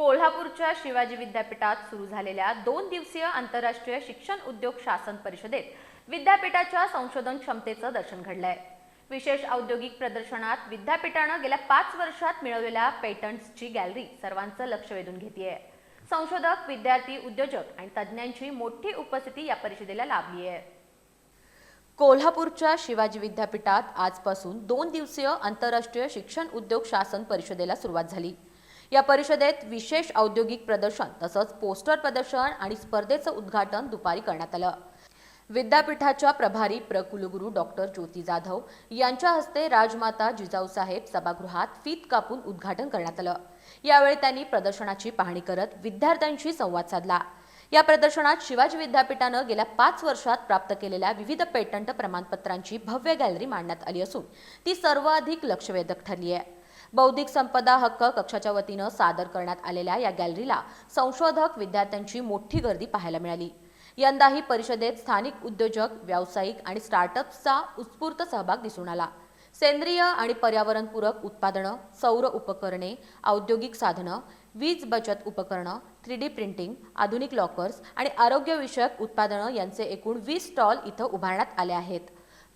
कोल्हापूरच्या शिवाजी विद्यापीठात सुरू झालेल्या दोन दिवसीय आंतरराष्ट्रीय शिक्षण उद्योग शासन परिषदेत विद्यापीठाच्या संशोधन क्षमतेचं दर्शन घडलंय. विशेष औद्योगिक प्रदर्शनात विद्यापीठानं गेल्या पाच वर्षात मिळवलेल्या पेटंट्सची गॅलरी सर्वांचं लक्ष वेधून घेतेय. संशोधक विद्यार्थी उद्योजक आणि तज्ज्ञांची मोठी उपस्थिती या परिषदेला लाभली आहे कोल्हापूरच्या शिवाजी विद्यापीठात आजपासून दोन दिवसीय आंतरराष्ट्रीय शिक्षण उद्योग शासन परिषदेला सुरुवात झाली. या परिषदेत विशेष औद्योगिक प्रदर्शन तसंच पोस्टर प्रदर्शन आणि स्पर्धेचं उद्घाटन दुपारी करण्यात आलं. विद्यापीठाच्या प्रभारी प्रकुलगुरू डॉक्टर ज्योती जाधव यांच्या हस्ते राजमाता जिजाऊसाहेब सभागृहात फीत कापून उद्घाटन करण्यात आलं. यावेळी त्यांनी प्रदर्शनाची पाहणी करत विद्यार्थ्यांशी संवाद साधला. या प्रदर्शनात शिवाजी विद्यापीठानं गेल्या पाच वर्षात प्राप्त केलेल्या विविध पेटंट प्रमाणपत्रांची भव्य गॅलरी मांडण्यात आली असून ती सर्वाधिक लक्षवेधक ठरली आहे बौद्धिक संपदा हक्क कक्षाच्या वतीनं सादर करण्यात आलेल्या या गॅलरीला संशोधक विद्यार्थ्यांची मोठी गर्दी पाहायला मिळाली. यंदाही परिषदेत स्थानिक उद्योजक व्यावसायिक आणि स्टार्टअप्सचा उत्स्फूर्त सहभाग दिसून आला. सेंद्रिय आणि पर्यावरणपूरक उत्पादनं सौर उपकरणे औद्योगिक साधनं वीज बचत उपकरणं थ्री डी प्रिंटिंग आधुनिक लॉकर्स आणि आरोग्यविषयक उत्पादनं यांचे एकूण वीस स्टॉल इथं उभारण्यात आले आहेत.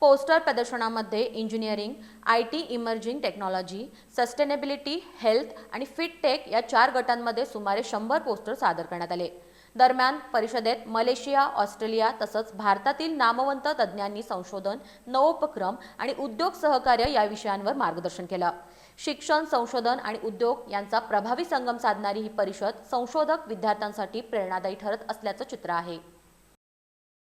पोस्टर प्रदर्शनामध्ये engineering I T emerging technology sustainability health आणि फिट टेक या चार गटांमध्ये सुमारे शंभर पोस्टर सादर करण्यात आले. दरम्यान परिषदेत मलेशिया ऑस्ट्रेलिया तसंच भारतातील नामवंत तज्ज्ञांनी संशोधन नवोपक्रम आणि उद्योग सहकार्य या विषयांवर मार्गदर्शन केलं. शिक्षण संशोधन आणि उद्योग यांचा प्रभावी संगम साधणारी ही परिषद संशोधक विद्यार्थ्यांसाठी प्रेरणादायी ठरत असल्याचं चित्र आहे.